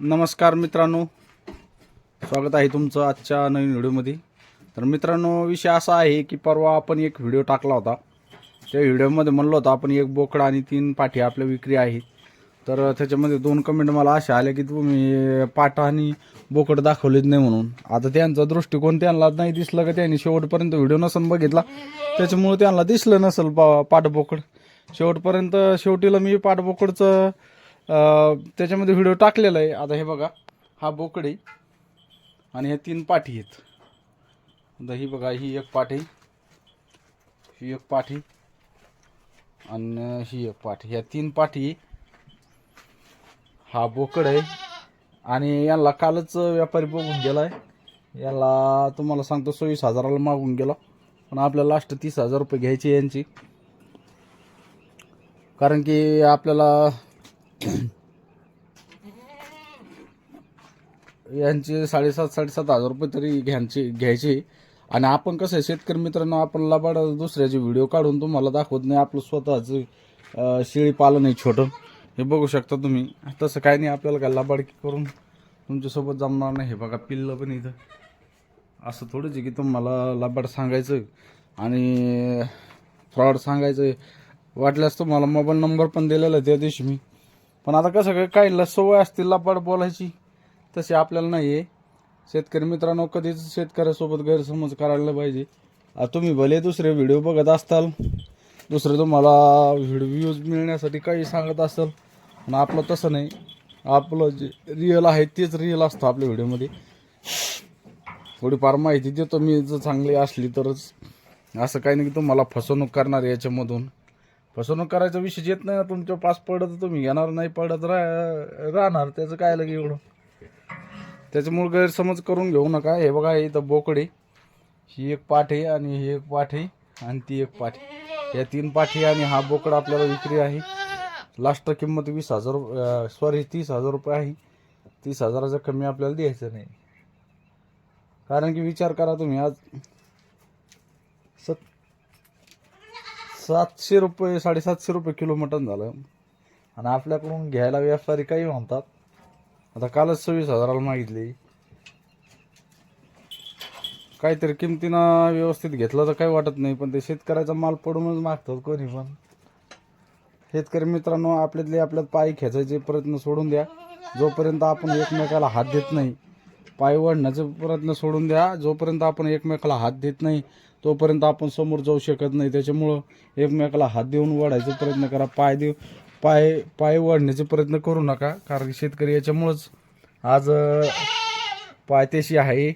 नमस्कार मित्रांनो. स्वागत आहे तुमचं आजच्या नवीन व्हिडिओमध्ये. तर मित्रांनो विषय असा आहे की परवा आपण एक व्हिडिओ टाकला होता. त्या व्हिडिओमध्ये म्हणलं होतं आपण एक बोकडा आणि तीन पाठी आपल्या विक्री आहे. तर त्याच्यामध्ये दोन कमेंट मला अशा आल्या की तुम्ही पाटा आणि बोकड दाखवलेच नाही म्हणून. आता त्यांचा दृष्टिकोन त्यांना नाही दिसलं का? त्यांनी शेवटपर्यंत व्हिडिओ नसन बघितला. त्याच्यामुळे त्यांना दिसलं नसेल पा पाठबोकड शेवटपर्यंत शेवटीला मी पाठबोकडचं त्याच्यामध्ये व्हिडिओ टाकलेला आहे. आता हे बघा हा बोकड आहे आणि ह्या तीन पाठी आहेत. आता ही बघा ही एक पाठी ही एक पाठी आणि ही एक पाठी. ह्या तीन पाठी हा बोकड आहे. आणि यांना कालच व्यापारी बघून गेला आहे याला तुम्हाला सांगतो सव्वीस हजाराला मागून गेला. पण आपल्याला लास्ट तीस हजार रुपये घ्यायचे यांची. कारण की आपल्याला यांचे साडेसात साडेसात हजार रुपये तरी घ्यायचे घ्यायचे. आणि आपण कसं आहे शेतकरी मित्रांनो आपण लबाड दुसऱ्याचे व्हिडिओ काढून तुम्हाला दाखवत नाही. आपलं स्वतःचं शेळी पालन आहे छोटं. हे बघू शकता तुम्ही. तसं काय नाही आपल्याला काय लबाडकी करून तुमच्यासोबत जमणार नाही. हे बघा पिल्लं पण इथं. असं थोडंच आहे की तुम्हाला लबाड सांगायचं आणि फ्रॉड सांगायचं. वाटल्यास तुम्हाला मोबाईल नंबर पण दिलेला त्या दिवशी मी. पण आता कसं काय काहींना सवय असतील लपाड बोलायची तशी आपल्याला नाही आहे शेतकरी मित्रांनो कधीच शेतकऱ्यासोबत गैरसमज करायला पाहिजे. तुम्ही भले दुसरे व्हिडिओ बघत असताल दुसरे तुम्हाला व्हिडिओ व्ह्यूज मिळण्यासाठी काही सांगत असाल पण आपलं तसं नाही. आपलं जे रिअल आहे तेच रिअल असतं आपल्या व्हिडिओमध्ये. थोडीफार माहिती देतो मी जर चांगली असली तरच. असं काही नाही की तुम्हाला फसवणूक करणार आहे याच्यामधून. फसवणूक करायचा विषय येत नाही ना. तुमच्या पास पडत तर तुम्ही घेणार नाही पडत रा राहणार. त्याचं काय लगे एवढं? त्याच्यामुळे गैरसमज करून घेऊ नका. हे बघा इथं बोकडे. ही एक पाठ आहे आणि ही एक पाठ आहे आणि ती एक पाठ. आहे. या तीन पाठी आणि हा बोकडा आपल्याला विक्री आहे. लास्ट किंमत वीस हजार सॉरी तीस हजार रुपये आहे. तीस हजाराचं कमी आपल्याला द्यायचं नाही. कारण की विचार करा तुम्ही आज सत सातशे रुपये साडेसातशे रुपये किलो मटण झालं. आणि आपल्याकडून घ्यायला व्यापारी काही म्हणतात. आता कालच सव्वीस हजाराला मागितली. काहीतरी किमतीनं व्यवस्थित घेतलं तर काही वाटत नाही पण ते शेतकऱ्याचा माल पडूनच मागतात कोणी पण. शेतकरी मित्रांनो आपल्यातले आपल्यात पाय खेचायचे प्रयत्न सोडून द्या. जोपर्यंत आपण एकमेकाला हात देत नाही पाय वाढण्याचे प्रयत्न सोडून द्या. जोपर्यंत आपण एकमेकाला हात देत नाही तोपर्यंत आपण समोर जाऊ शकत नाही. त्याच्यामुळं एकमेकाला हात देऊन वाढायचा प्रयत्न करा. पाय देऊ पाय पाय वाढण्याचे प्रयत्न करू नका. कारण की शेतकरी याच्यामुळंच आज पायथ्याशी आहे.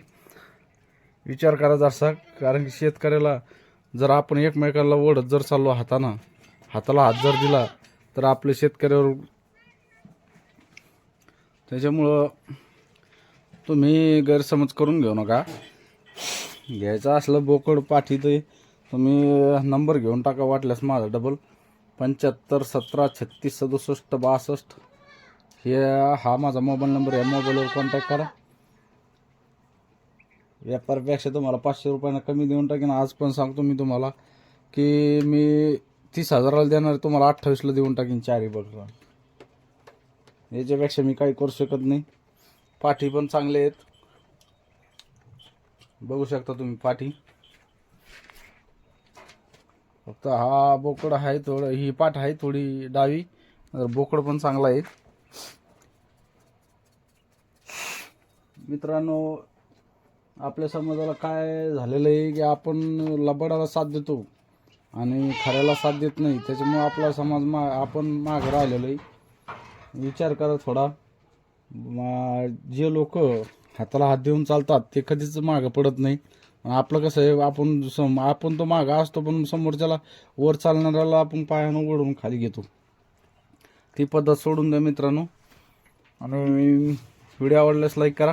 विचार करा जरसा. कारण की शेतकऱ्याला जर आपण एकमेकाला ओढत जर चाललो हातानं हाताला हात जर दिला तर आपल्या शेतकऱ्यावर त्याच्यामुळं तुम्ही गैरसमज करून घेऊ नका. घ्यायचं असलं बोकड पाठी ते तुम्ही नंबर घेऊन टाका वाटल्यास माझा डबल पंच्याहत्तर सतरा छत्तीस सदुसष्ट बासष्ट. हे हा माझा मोबाईल नंबर या मोबाईलवर कॉन्टॅक्ट करा. व्यापारापेक्षा तुम्हाला पाचशे रुपयानं कमी देऊन टाकेन. आज पण सांगतो मी तुम्हाला की मी तीस हजाराला देणार तुम्हाला अठ्ठावीसला देऊन टाकेन चारही बघा. याच्यापेक्षा मी काही करू शकत नाही. पाठी पण चांगले आहेत. बघू शकता तुम्ही पाठी. फक्त हा बोकड आहे थोडं ही पाठ आहे थोडी डावी बोकड पण चांगला आहे. मित्रांनो आपल्या समाजाला काय झालेलं आहे की आपण लबाडाला साथ देतो आणि खऱ्याला साथ देत नाही त्याच्यामुळे आपला समाज मा आपण माग राहिलेलो आहे. विचार करा थोडा. मा- जे लोक हाताला हात देऊन चालतात. ते कधीच मागं पडत नाही. आपलं कसं आहे आपण सम आपण तो मागा असतो पण समोरच्याला वर चालणाऱ्याला आपण पायानं ओढून खाली घेतो. ती पद्धत सोडून द्या मित्रांनो. आणि व्हिडिओ आवडल्यास लाईक करा.